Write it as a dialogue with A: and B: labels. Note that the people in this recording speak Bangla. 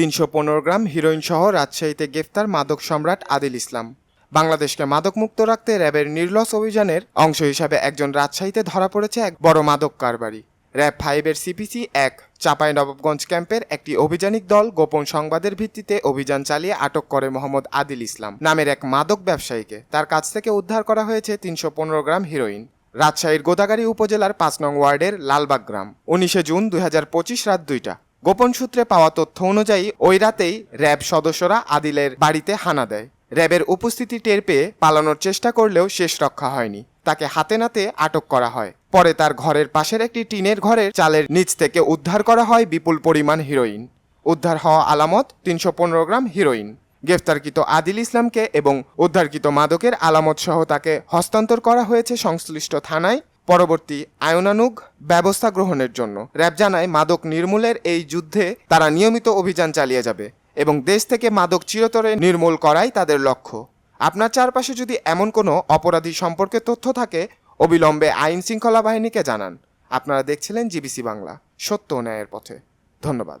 A: তিনশো পনেরো গ্রাম হিরোইন সহ রাজশাহীতে গ্রেফতার মাদক সম্রাট আদিল ইসলাম। বাংলাদেশকে মাদকমুক্ত রাখতে র্যাবের নির্লস অভিযানের অংশ হিসাবে একজন রাজশাহীতে ধরা পড়েছে এক বড় মাদক কারবারি। র্যাব ফাইভের সিপিসি এক চাপাই নবাবগঞ্জ ক্যাম্পের একটি অভিযানিক দল গোপন সংবাদের ভিত্তিতে অভিযান চালিয়ে আটক করে মোহাম্মদ আদিল ইসলাম নামের এক মাদক ব্যবসায়ীকে। তার কাছ থেকে উদ্ধার করা হয়েছে তিনশো পনেরো গ্রাম হিরোইন। রাজশাহীর গোদাগাড়ি উপজেলার পাঁচ নং ওয়ার্ডের লালবাগ গ্রাম। উনিশে জুন দুই হাজার পঁচিশ রাত দুইটা। গোপন সূত্রে পাওয়া তথ্য অনুযায়ী, ওই রাতেই র্যাব সদস্যরা আদিলের বাড়িতে হানা দেয়। র্যাবের উপস্থিতি টের পেয়ে পালানোর চেষ্টা করলেও শেষ রক্ষা হয়নি। তাকে হাতে নাতে আটক করা হয়। পরে তার ঘরের পাশের একটি টিনের ঘরের চালের নিচ থেকে উদ্ধার করা হয় বিপুল পরিমাণ হিরোইন। উদ্ধার হওয়া আলামত তিনশো পনেরো গ্রাম হিরোইন। গ্রেফতারকৃত আদিল ইসলামকে এবং উদ্ধারকৃত মাদকের আলামত সহ তাকে হস্তান্তর করা হয়েছে সংশ্লিষ্ট থানায়। পরবর্তী আয়নানুগ ব্যবস্থা গ্রহণের জন্য। র্যাব জানায়, মাদক নির্মূলের এই যুদ্ধে তারা নিয়মিত অভিযান চালিয়ে যাবে এবং দেশ থেকে মাদক চিরতরে নির্মূল করাই তাদের লক্ষ্য। আপনার চারপাশে যদি এমন কোনো অপরাধী সম্পর্কে তথ্য থাকে, অবিলম্বে আইন শৃঙ্খলা বাহিনীকে জানান। আপনারা দেখছিলেন জিবিসি বাংলা, সত্য ন্যায়ের পথে। ধন্যবাদ।